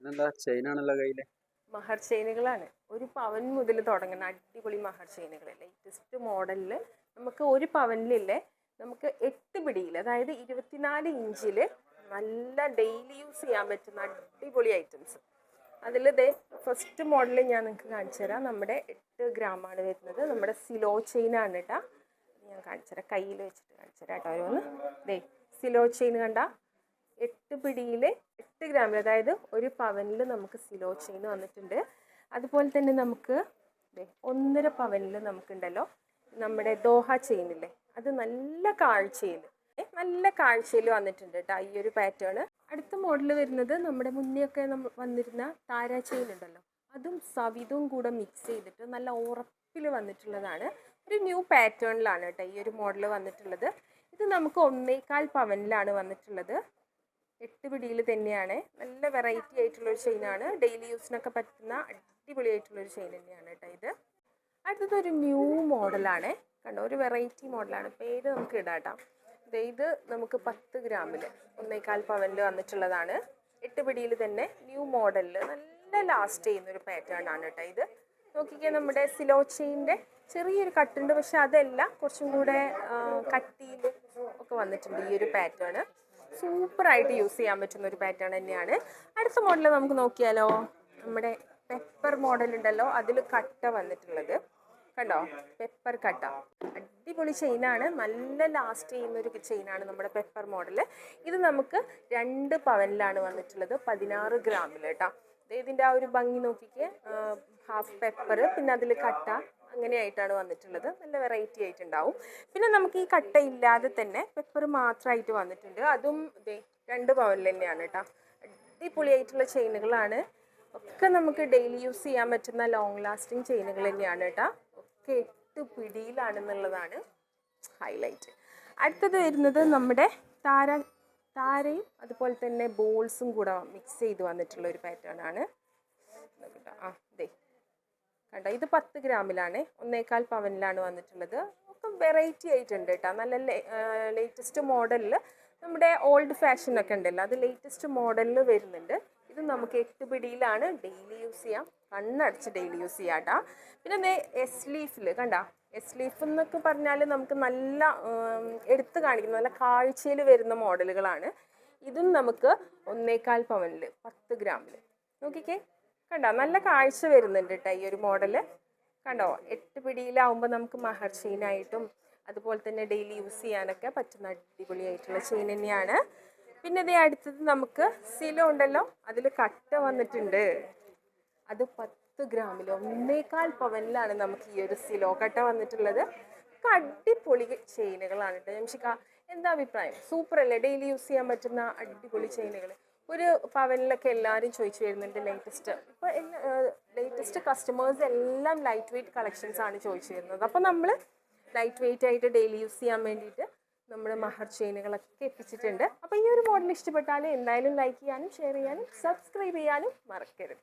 ഇതെന്താ ചെയിനാണല്ലോ കയ്യിൽ? മഹർ ചെയിനുകളാണ് ഒരു പവൻ മുതൽ തുടങ്ങുന്ന അടിപൊളി മഹർ ചെയിനുകൾ ലേറ്റസ്റ്റ് മോഡലിൽ നമുക്ക് ഒരു പവനിലില്ലേ നമുക്ക് എട്ട് പിടിയിൽ അതായത് ഇരുപത്തിനാല് ഇഞ്ചിൽ നല്ല ഡെയിലി യൂസ് ചെയ്യാൻ പറ്റുന്ന അടിപൊളി ഐറ്റംസ് അതിൽ ദേ ഫസ്റ്റ് മോഡൽ ഞാൻ നിങ്ങൾക്ക് കാണിച്ചു തരാം. നമ്മുടെ എട്ട് ഗ്രാമാണ് വരുന്നത്. നമ്മുടെ സിലോ ചെയിനാണ് കേട്ടോ ഞാൻ കാണിച്ചു തരാം. കയ്യിൽ വെച്ചിട്ട് കാണിച്ചു തരാം കേട്ടോ ഓരോന്ന്. ദേ സിലോ ചെയിൻ കണ്ട എട്ട് പിടിയിൽ എട്ട് ഗ്രാമിൽ അതായത് ഒരു പവനിൽ നമുക്ക് സിലോ ചെയിൻ വന്നിട്ടുണ്ട്. അതുപോലെ തന്നെ നമുക്ക് ഒന്നര പവനിൽ നമുക്കുണ്ടല്ലോ നമ്മുടെ ദോഹ ചെയിനില്ലേ അത് നല്ല കാഴ്ചയിൽ നല്ല കാഴ്ചയിൽ വന്നിട്ടുണ്ട് കേട്ടോ ഈ ഒരു പാറ്റേൺ അടുത്ത മോഡൽ വരുന്നത് നമ്മുടെ മുന്നേ ഒക്കെ നമ്മൾ വന്നിരുന്ന താര ചെയിൻ ഉണ്ടല്ലോ അതും സവിതും കൂടെ മിക്സ് ചെയ്തിട്ട് നല്ല ഉറപ്പിൽ വന്നിട്ടുള്ളതാണ്. ഒരു ന്യൂ പാറ്റേണിലാണ് കേട്ടോ ഈ ഒരു മോഡൽ വന്നിട്ടുള്ളത്. ഇത് നമുക്ക് ഒന്നേകാൽ പവനിലാണ് വന്നിട്ടുള്ളത്. എട്ട് പിടിയിൽ തന്നെയാണ്. നല്ല വെറൈറ്റി ആയിട്ടുള്ള ഒരു ചെയിനാണ് ഡെയിലി യൂസിനൊക്കെ പറ്റുന്ന അടിപൊളിയായിട്ടുള്ള ഒരു ചെയിൻ തന്നെയാണ് കേട്ടോ ഇത്. അടുത്തത് ഒരു ന്യൂ മോഡലാണ് കണ്ടോ ഒരു വെറൈറ്റി മോഡലാണ് പേര് നമുക്ക് ഇടാം ഇത് നമുക്ക് പത്ത് ഗ്രാമിൽ ഒന്നേകാൽ പവനിൽ വന്നിട്ടുള്ളതാണ്. എട്ട് പിടിയിൽ തന്നെ ന്യൂ മോഡലിൽ നല്ല ലാസ്റ്റ് ചെയ്യുന്ന ഒരു പാറ്റേൺ ആണ് കേട്ടോ ഇത്. നോക്കിക്കാൻ നമ്മുടെ സിലോ ചെയിന്റെ ചെറിയൊരു കട്ടുണ്ട് പക്ഷെ അതല്ല കുറച്ചും കൂടെ കട്ടിയിൽ ഒക്കെ വന്നിട്ടുണ്ട് ഈ ഒരു പാറ്റേൺ സൂപ്പറായിട്ട് യൂസ് ചെയ്യാൻ പറ്റുന്ന ഒരു പാറ്റേൺ തന്നെയാണ്. അടുത്ത മോഡൽ നമുക്ക് നോക്കിയാലോ? നമ്മുടെ പെപ്പർ മോഡൽ ഉണ്ടല്ലോ അതിൽ കട്ട വന്നിട്ടുള്ളത്. കണ്ടോ? പെപ്പർ കട്ട. അടിപൊളി ചെയിനാണ് നല്ല ലാസ്റ്റ് ചെയ്യുന്ന ഒരു ചെയിനാണ് നമ്മുടെ പെപ്പർ മോഡൽ ഇത് നമുക്ക് രണ്ട് പവനിലാണ് വന്നിട്ടുള്ളത് പതിനാറ് ഗ്രാമിൽ കേട്ടോ. ഇതിന്റെ ആ ഒരു ഭംഗി നോക്കിക്കേ. ഹാഫ് പെപ്പർ പിന്നെ അതിൽ കട്ട. അങ്ങനെയായിട്ടാണ് വന്നിട്ടുള്ളത്. നല്ല വെറൈറ്റി ആയിട്ടുണ്ടാവും. പിന്നെ നമുക്ക് ഈ കട്ട ഇല്ലാതെ തന്നെ പെപ്പർ മാത്രമായിട്ട് വന്നിട്ടുണ്ട്. അതും രണ്ട് പവനിൽ തന്നെയാണ് കേട്ടോ അടിപൊളിയായിട്ടുള്ള ചെയിനുകളാണ്. ഒക്കെ നമുക്ക് ഡെയിലി യൂസ് ചെയ്യാൻ പറ്റുന്ന ലോങ് ലാസ്റ്റിംഗ് ചെയിനുകൾ തന്നെയാണ് കേട്ടോ ഒക്കെ എട്ട് പിടിയിലാണെന്നുള്ളതാണ് ഹൈലൈറ്റ് അടുത്തത് വരുന്നത് നമ്മുടെ താര താരയും അതുപോലെ തന്നെ ബോൾസും കൂടെ മിക്സ് ചെയ്ത് വന്നിട്ടുള്ള ഒരു പാറ്റേൺ ആണ്. ആ ദേ കണ്ടോ ഇത് പത്ത് ഗ്രാമിലാണ്. ഒന്നേകാൽ പവനിലാണ് വന്നിട്ടുള്ളത്. ഒക്കെ വെറൈറ്റി ആയിട്ടുണ്ട് കേട്ടോ. നല്ല ലേറ്റസ്റ്റ് മോഡലിൽ നമ്മുടെ ഓൾഡ് ഫാഷൻ ഒക്കെ ഉണ്ടല്ലോ. അത് ലേറ്റസ്റ്റ് മോഡലിൽ വരുന്നുണ്ട്. ഇത് നമുക്ക് എട്ട് പിടിയിലാണ് ഡെയിലി യൂസ് ചെയ്യാം. കണ്ണടച്ച് ഡെയിലി യൂസ് ചെയ്യാം കേട്ടോ. പിന്നെ എസ് ലീഫിൽ കണ്ട? എസ് ലീഫ് എന്നൊക്കെ പറഞ്ഞാൽ നമുക്ക് നല്ല എടുത്ത് കാണിക്കുന്ന. നല്ല കാഴ്ചയിൽ വരുന്ന മോഡലുകളാണ് ഇതും നമുക്ക് ഒന്നേകാൽ പവനിൽ പത്ത് ഗ്രാമിൽ നോക്കിക്കേ. കണ്ടോ? നല്ല കാഴ്ച വരുന്നുണ്ട് കേട്ടോ ഈ ഒരു മോഡൽ കണ്ടോ? എട്ട് പിടിയിലാവുമ്പോൾ നമുക്ക് മഹർ ചെയിനായിട്ടും അതുപോലെ തന്നെ ഡെയിലി യൂസ് ചെയ്യാനൊക്കെ പറ്റുന്ന അടിപൊളിയായിട്ടുള്ള ചെയിൻ തന്നെയാണ്. പിന്നെ ഇതേ അടുത്തത് നമുക്ക് സിലോ ഉണ്ടല്ലോ അതിൽ കട്ട വന്നിട്ടുണ്ട്. അത് പത്ത് ഗ്രാമിൽ ഒന്നേകാൽ പവനിലാണ് നമുക്ക് ഈ ഒരു സിലോ കട്ട വന്നിട്ടുള്ളത്. അടിപൊളി ചെയിനുകളാണ് കേട്ടോ ജംഷിക്ക എന്താ അഭിപ്രായം? സൂപ്പർ അല്ലേ? ഡെയിലി യൂസ് ചെയ്യാൻ പറ്റുന്ന അടിപൊളി ചെയിനുകൾ ഒരു പവനിലൊക്കെ എല്ലാവരും ചോദിച്ചു വരുന്നുണ്ട് ലേറ്റസ്റ്റ് ഇപ്പോൾ ലേറ്റസ്റ്റ് കസ്റ്റമേഴ്സ് എല്ലാം ലൈറ്റ് വെയ്റ്റ് കളക്ഷൻസ് ആണ് ചോദിച്ചു വരുന്നത്. അപ്പോൾ നമ്മൾ ലൈറ്റ് വെയ്റ്റ് ആയിട്ട് ഡെയിലി യൂസ് ചെയ്യാൻ വേണ്ടിയിട്ട് നമ്മൾ മഹർ ചെയിനുകളൊക്കെ എത്തിച്ചിട്ടുണ്ട്. അപ്പോൾ ഈ ഒരു മോഡൽ ഇഷ്ടപ്പെട്ടാൽ എന്തായാലും ലൈക്ക് ചെയ്യാനും ഷെയർ ചെയ്യാനും സബ്സ്ക്രൈബ് ചെയ്യാനും മറക്കരുത്.